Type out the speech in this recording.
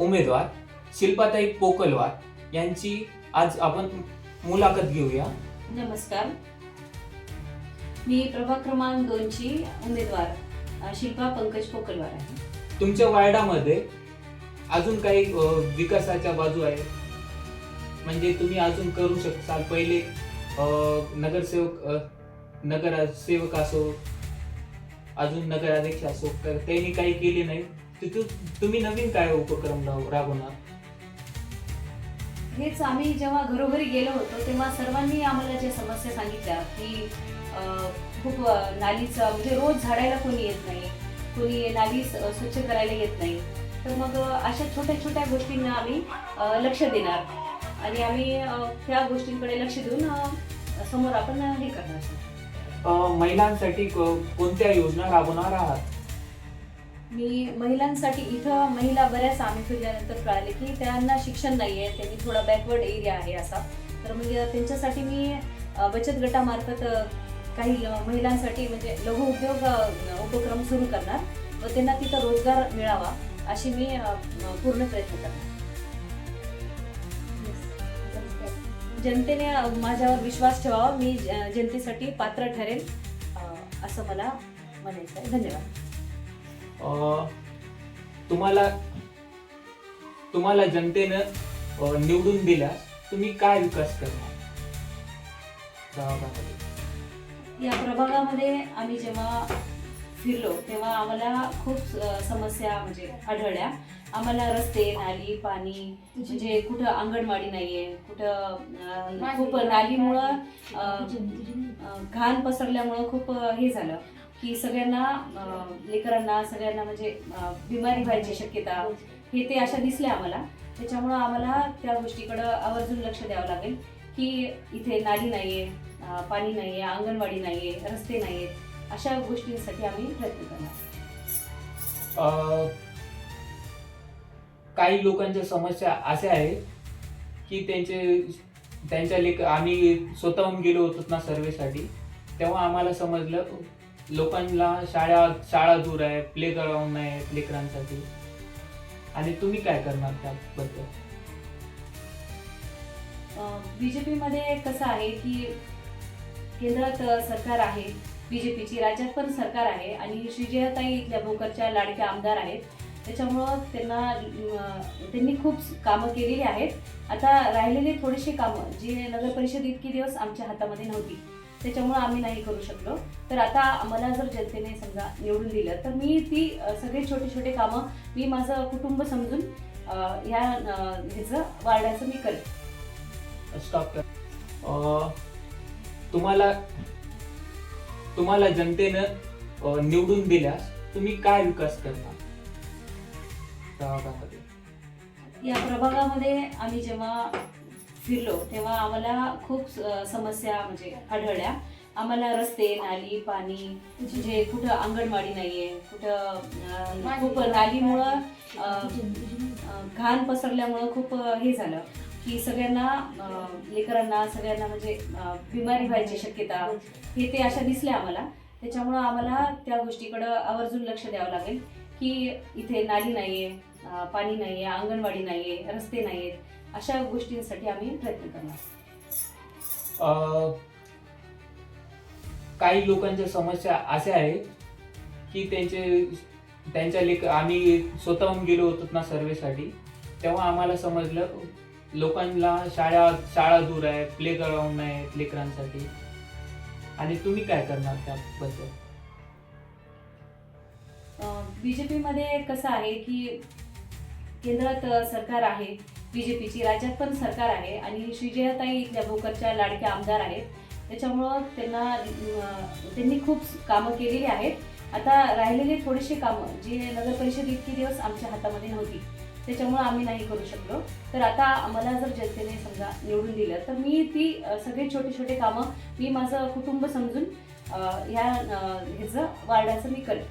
उमेदवार शिल्पाताई पोकलवार यांची आज आपण मुलाखत घेऊया. नमस्कार. मी प्रभाग क्रमांक दोनची उमेदवार शिल्पा पंकज पोकलवार आहे. तुमच्या वार्डामध्ये अजून काही विकासाच्या बाजू आहे म्हणजे तुम्ही अजून करू शकता पहिले नगरसेवक नगरसेवक असो अजून नगराध्यक्ष असो तर त्यांनी काही केले नाही? तुम्ही नवीन काय उपक्रम राब- राबवणार? हेच आम्ही जेव्हा घरोघरी गेलो होतो तेव्हा सर्वांनी आम्हाला ज्या समस्या सांगितल्या की अ, खूप अ, नालीचं म्हणजे रोज झाडायला कोणी येत नाही कोणी नाली स- स्वच्छ करायला येत नाही. तर मग अ, अशा छोट्या छोट्या गोष्टींना आम्ही अ, लक्ष देणार. आणि आम्ही अ, त्या गोष्टींकडे लक्ष देऊन अ, समोर आपण हे करणार. अ, महिलांसाठी को- कोणत्या योजना राबवणार आहात? मी महिलांसाठी इथं महिला बऱ्याच आम्ही फिरल्यानंतर कळाले की त्यांना शिक्षण नाही आहे त्यांनी थोडा बॅकवर्ड एरिया आहे असा. तर मग त्यांच्यासाठी मी बचत गटामार्फत काही महिलांसाठी म्हणजे लघु उद्योग उपक्रम सुरू करणार व त्यांना तिथं रोजगार मिळावा अशी मी पूर्ण प्रयत्न करणार. जनतेने माझ्यावर विश्वास ठेवावा. मी जनतेसाठी पात्र ठरेल असं मला म्हणायचं आहे धन्यवाद. तुम्हाला तुम्हाला जनतेनं निवडून दिल्यास तुम्ही काय विकास करणार. या प्रभागामध्ये आम्ही जेव्हा फिरलो तेव्हा आम्हाला खूप समस्या म्हणजे आढळल्या. आम्हाला रस्ते नाली पाणी म्हणजे कुठं अंगणवाडी नाहीये कुठं खूप नालीमुळं घाण पसरल्यामुळं खूप हे झालं. की सगळ्यांना लेकरांना सगळ्यांना म्हणजे बिमारी व्हायची शक्यता हे ते अशा दिसल्या आम्हाला. त्याच्यामुळं आम्हाला त्या गोष्टीकडं आवर्जून लक्ष द्यावं लागेल की इथे नाली नाहीये पाणी नाहीये अंगणवाडी नाहीये रस्ते नाहीयेत अशा गोष्टींसाठी आम्ही प्रयत्न करणार काही लोकांच्या समस्या अशा आहेत की त्यांचे त्यांच्या लेख आम्ही स्वतःहून गेलो होतो ना सर्वेसाठी तेव्हा आम्हाला समजलं लोकांना शाळा शाळा दूर आहे प्ले ग्राउंड नाही लेकरांसाठी. आणि तुम्ही काय करणार त्याबद्दल? बीजेपी मध्ये कसं आहे की केंद्रात सरकार आहे बीजेपीची राज्यात पण सरकार आहे आणि श्रीजयाताई इथल्या भोकरच्या लाडक्या आमदार आहेत. त्याच्यामुळं त्यांना त्यांनी खूप कामं केलेली आहेत. आता राहिलेले थोडेसे कामं जे नगर परिषद इतके दिवस आमच्या हातामध्ये नव्हती. त्याच्यामुळं आम्ही नाही करू शकलो. तर आता आम्हाला जर जनतेने समजा निवडून दिलं तर मी ती सगळे छोटे छोटे कामं मी माझं कुटुंब समजून ह्या ह्याचं वार्डाचं मी करेन. स्टॉप तुम्हाला तुम्हाला जनतेनं निवडून दिल्यास तुम्ही काय विकास करणार? गावागावामध्ये या प्रभागामध्ये आम्ही जेव्हा फिरलो तेव्हा आम्हाला खूप समस्या म्हणजे आढळल्या. आम्हाला रस्ते नाली पाणी म्हणजे कुठं अंगणवाडी नाहीये कुठं खूप नालीमुळं घाण पसरल्यामुळं खूप हे झालं की सगळ्यांना लेकरांना सगळ्यांना म्हणजे बिमारी व्हायची शक्यता हे ते अशा दिसल्या आम्हाला. त्याच्यामुळं आम्हाला त्या गोष्टीकडं आवर्जून लक्ष द्यावं लागेल की इथे नाली नाहीये पाणी नाहीये अंगणवाडी नाहीये रस्ते नाहीयेत. अशा गोष्टींसाठी आम्ही प्रयत्न करणार. काही लोकांच्या समस्या अशा आहेत की त्यांचे त्यांच्या लेख आम्ही स्वतःहून गेलो होतो ना सर्वेसाठी तेव्हा आम्हाला समजलं लोकांना शाळा शाळा दूर आहे प्ले ग्राउंड नाही लेकरांसाठी. आणि तुम्ही काय करणार त्याबद्दल? बीजेपी मध्ये कसं आहे की केंद्रात सरकार आहे बी जे पीची राज्यात पण सरकार आहे आणि श्रीजयाताई इथल्या भोकरच्या लाडक्या आमदार आहेत. त्याच्यामुळं त्यांना त्यांनी खूप कामं केलेली आहेत. आता राहिलेले थोडेसे कामं जे नगर परिषद इतकी दिवस आमच्या हातामध्ये नव्हती त्याच्यामुळं आम्ही नाही करू शकलो. तर आता आम्हाला जर जनतेने समजा निवडून दिलं तर मी ती सगळे छोटे छोटे कामं मी माझं कुटुंब समजून ह्या ह्याचं वार्डाचं मी करेन.